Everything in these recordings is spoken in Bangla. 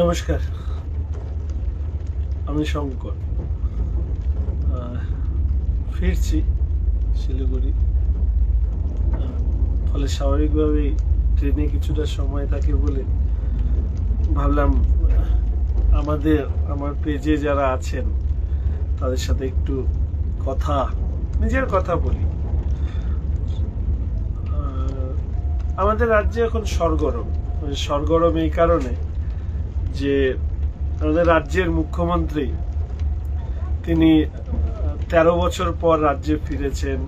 নমস্কার। আমি শঙ্কর। ফিরছি শিলিগুড়ি। ফলে স্বাভাবিকভাবেই ট্রেনে কিছুটা সময় থাকে বলে ভাবলাম আমাদের, আমার পেজে যারা আছেন, তাদের সাথে একটু কথা, নিজের কথা বলি। আমাদের রাজ্যে এখন সরগরম সরগরম এই কারণে যে আমাদের রাজ্যের মুখ্যমন্ত্রী, তিনি তেরো বছর পর রাজ্যে ফিরেছেন,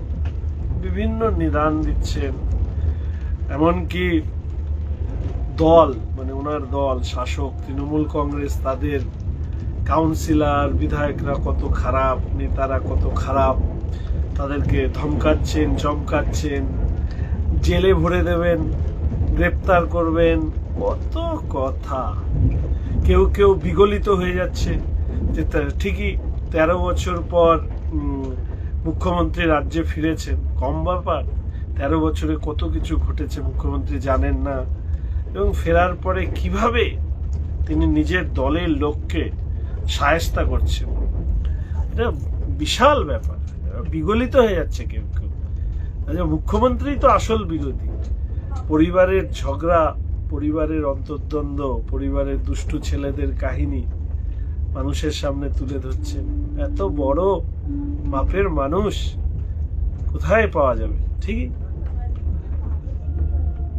বিভিন্ন নিদান দিচ্ছেন, এমনকি দল মানে ওনার দল, শাসক, তৃণমূল কংগ্রেস, তাদের কাউন্সিলর, বিধায়করা কত খারাপ, নেতারা কত খারাপ, তাদেরকে ধমকাচ্ছেন, চমকাচ্ছেন, জেলে ভরে দেবেন, গ্রেপ্তার করবেন, কত কথা। কেউ কেউ বিগলিত হয়ে যাচ্ছে। যে ঠিকই তেরো বছর পর মুখ্যমন্ত্রী রাজ্যে ফিরেছেন। কম ব্যাপার তেরো বছরে কত কিছু ঘটেছে মুখ্যমন্ত্রী জানেন না। এবং ফেরার পরে কীভাবে তিনি নিজের দলের লোককে সায়স্তা করছেন? এটা বিশাল ব্যাপার। বিগলিত হয়ে যাচ্ছে কেউ কেউ। আচ্ছা, মুখ্যমন্ত্রী তো আসল বিরোধী। পরিবারের ঝগড়া পরিবারের অন্তর্দ্বন্দ্ব, পরিবারের দুষ্টু ছেলেদের কাহিনী মানুষের সামনে তুলে ধরছেন এত বড় মাপের মানুষ কোথায় পাওয়া যাবে? ঠিকই?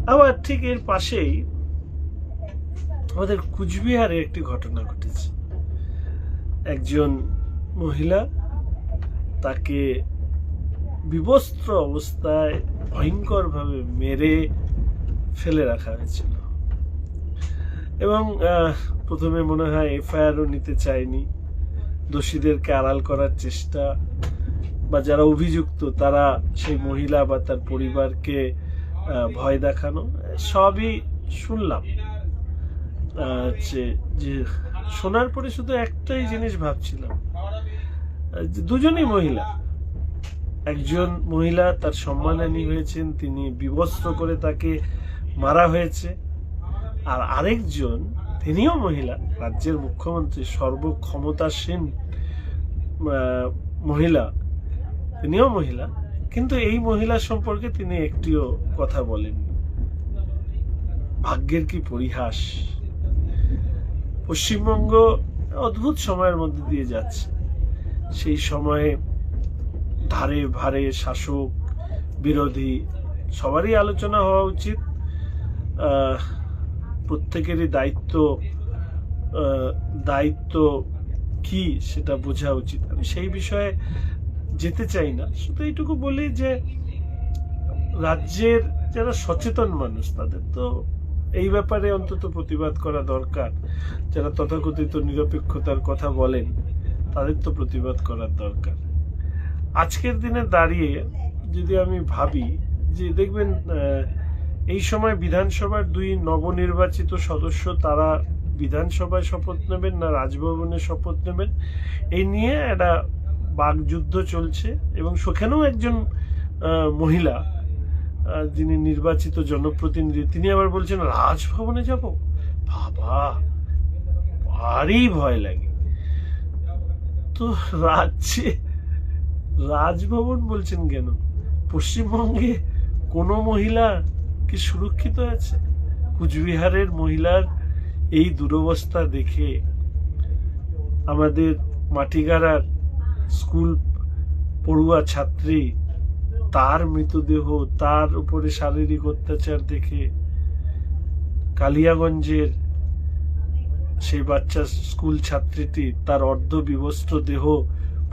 আবার ঠিক এর পাশেই আমাদের কুচবিহারে একটি ঘটনা ঘটেছে। একজন মহিলা তাকে বিবস্ত্র অবস্থায় ভয়ঙ্করভাবে মেরে ফেলে রাখা হয়েছিল। এবং প্রথমে মনে হয় এফআইআরও নিতে চায়নি। দোষীদেরকে আড়াল করার চেষ্টা বা যারা অভিযুক্ত, তারা সেই মহিলা বা তার পরিবারকে ভয় দেখানো, সবই শুনলাম। যে শোনার পরে শুধু একটাই জিনিস ভাবছিলাম দুজনেই মহিলা। একজন মহিলা তার সম্মানহানি হয়েছেন, তিনি বিবস্ত্র করে তাকে মারা হয়েছে। আর আরেকজন, তিনিও মহিলা, রাজ্যের মুখ্যমন্ত্রী, সর্বক্ষমতাসীন মহিলা, তিনিও মহিলা, কিন্তু এই মহিলা সম্পর্কে তিনি একটিও কথা বলেননি। ভাগ্যের কি পরিহাস? পশ্চিমবঙ্গ অদ্ভুত সময়ের মধ্যে দিয়ে যাচ্ছে। সেই সময়ে ধারে ভারে শাসক, বিরোধী, সবারই আলোচনা হওয়া উচিত। প্রত্যেকেরই দায়িত্ব দায়িত্ব কি সেটা বোঝা উচিত। আমি সেই বিষয়ে যেতে চাই না। শুধু এইটুকু বলি যে, রাজ্যের যারা সচেতন মানুষ, তাদের তো এই ব্যাপারে অন্তত প্রতিবাদ করা দরকার। যারা তথাকথিত নিরপেক্ষতার কথা বলেন, তাদের তো প্রতিবাদ করার দরকার। আজকের দিনে দাঁড়িয়ে যদি আমি ভাবি যে, দেখবেন এই সময় বিধানসভার দুই নবনির্বাচিত সদস্য তারা বিধানসভায় শপথ নেবেন না রাজভবনে শপথ নেবেন? এই নিয়ে একটা বাকযুদ্ধ চলছে এবং সেখানেও একজন মহিলা যিনি নির্বাচিত জনপ্রতিনিধি, তিনি আবার বলছেন, রাজভবনে যাব? বাবা, ভারী ভয় লাগে। তো রাজ্যে রাজভবন বলছেন কেন? পশ্চিমবঙ্গে কোনো মহিলা কি সুরক্ষিত আছে? কুচবিহারের মহিলার এই দুরবস্থা দেখে আমাদের মাটিগাড়ার স্কুল পড়ুয়া ছাত্রী তার মৃতদেহ, তার উপরে শারীরিক অত্যাচার দেখে কালিয়াগঞ্জের সেই বাচ্চা স্কুল ছাত্রীটি তার অর্ধ বিবস্ত্র দেহ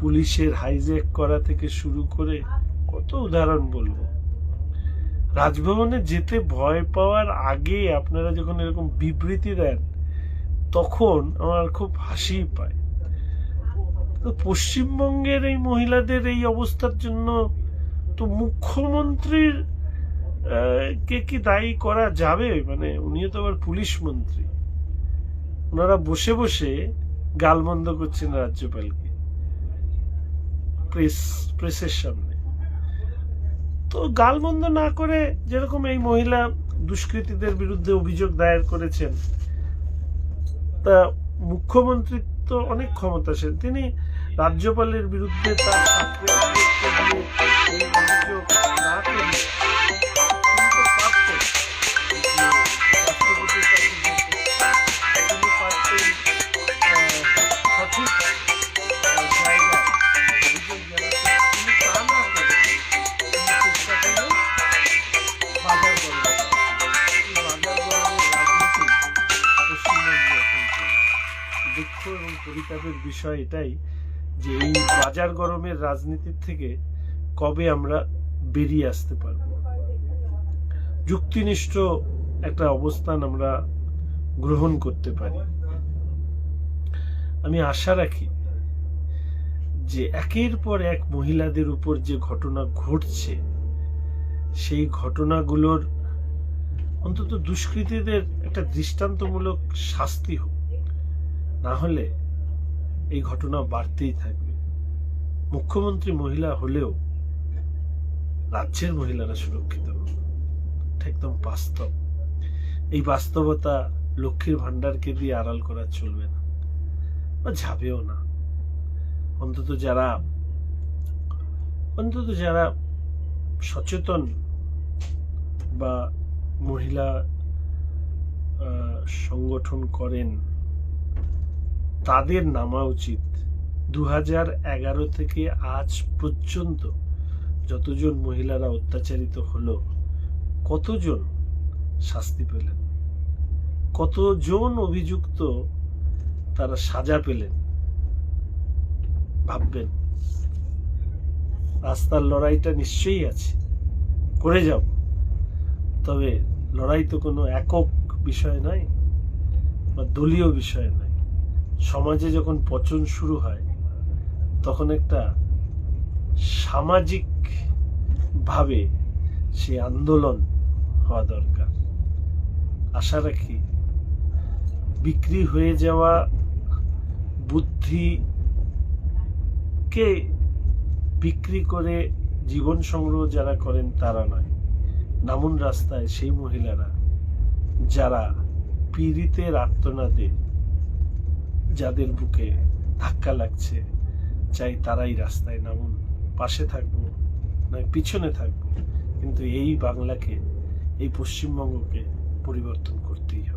পুলিশের হাইজ্যাক করা থেকে শুরু করে কত উদাহরণ বলব? রাজভবনে যেতে ভয় পাওয়ার আগে আপনারা যখন এরকম বিবৃতি দেন, তখন আমার খুব হাসি পায়। তো পশ্চিমবঙ্গের এই মহিলাদের এই অবস্থার জন্য তো মুখ্যমন্ত্রীর কে কি দায়ী করা যাবে? মানে উনিও তো আবার পুলিশ মন্ত্রী। ওনারা বসে বসে গালমন্দ করছেন রাজ্যপালকে। প্রেস, প্রেসের সামনে। তো গালমন্দ না করে যেরকম এই মহিলা দুষ্কৃতীদের বিরুদ্ধে অভিযোগ দায়ের করেছেন, তা মুখ্যমন্ত্রীর তো অনেক ক্ষমতাসীন। তিনি রাজ্যপালের বিরুদ্ধে তার অভিযোগ না করে পরিতাপের বিষয় এটাই যে এই বাজার গরমের রাজনীতির থেকে কবে আমরা বেরিয়ে আসতে পারব। যুক্তিনিষ্ঠ একটা অবস্থান আমরা গ্রহণ করতে পারি। আমি আশা রাখি যে একের পর এক মহিলাদের উপর যে ঘটনা ঘটছে, সেই ঘটনাগুলোর অন্তত দুষ্কৃতীদের একটা দৃষ্টান্তমূলক শাস্তি হোক। না হলে এই ঘটনা বাড়তেই থাকবে। মুখ্যমন্ত্রী মহিলা হলেও রাজ্যের মহিলারা সুরক্ষিত। একদম বাস্তব। এই বাস্তবতা লক্ষ্মীর ভান্ডারকে দিয়ে আড়াল করা চলবে না বা যাবেও না। অন্তত যারা অন্তত যারা সচেতন বা মহিলা সংগঠন করেন তাদের নামা উচিত। দু এগারো থেকে আজ পর্যন্ত যতজন মহিলারা অত্যাচারিত হলো, কতজন শাস্তি পেলেন? কতজন অভিযুক্ত তারা সাজা পেলেন? ভাববেন। রাস্তার লড়াইটা নিশ্চয়ই আছে। করে যাব তবে লড়াই তো কোনো একক বিষয় নয়, বা দলীয় বিষয় নয়। সমাজে যখন পচন শুরু হয়, তখন একটা সামাজিক ভাবে সে আন্দোলন হওয়া দরকার। আশা রাখি বিক্রি হয়ে যাওয়া বুদ্ধিকে বিক্রি করে জীবন সংগ্রহ যারা করেন তারা নয়। নামুন রাস্তায় সেই মহিলারা যারা পীড়িতের আর্তনাদে যাদের বুকে ধাক্কা লাগছে, চাই তারাই রাস্তায় নামুন। পাশে থাকব, নয় পিছনে থাকব। কিন্তু এই বাংলাকে, এই পশ্চিমবঙ্গকে পরিবর্তন করতেই হবে।